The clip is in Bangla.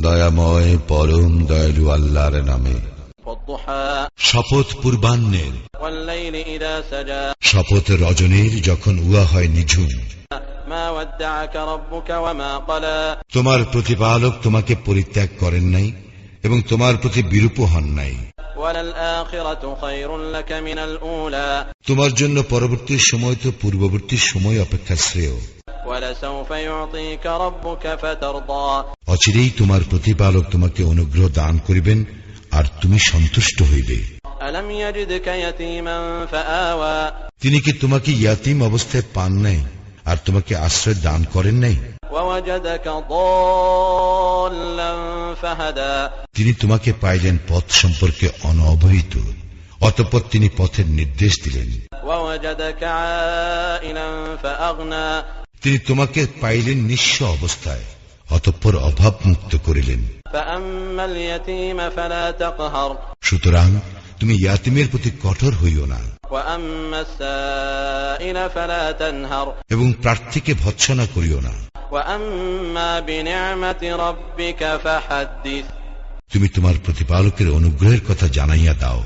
দয়াময় পরম দয়ালু আল্লাহর নামে। শপথ পূর্বাহ্নের। শপথ রজনীর যখন উয়া হয় নিঝুম। তোমার প্রতিপালক তোমাকে পরিত্যাগ করেন নাই এবং তোমার প্রতি বিরূপ হন নাই। তোমার জন্য পরবর্তী সময় তো পূর্ববর্তী সময় অপেক্ষা শ্রেয়। অচিরেই তোমার প্রতিপালক তোমাকে অনুগ্রহ দান করিবেন আর তুমি সন্তুষ্ট হইবে। তিনি কি তোমাকে ইয়াতিম অবস্থায় পান নাই আর তোমাকে আশ্রয় দান করেন নাই? তিনি তোমাকে পাইলেন পথ সম্পর্কে অনবহিত অতপর তিনি পথের নির্দেশ দিলেন। তিনি তোমাকে পাইলেন নিঃস্ব অবস্থায় অতঃপর অভাব মুক্ত করিলেন সুতরাং তুমি ইয়াতিমের প্রতি কঠোর হইও না। এবং প্রার্থীকে ভৎসনা করিও না। তুমি তোমার প্রতিপালকের অনুগ্রহের কথা জানাইয়া দাও।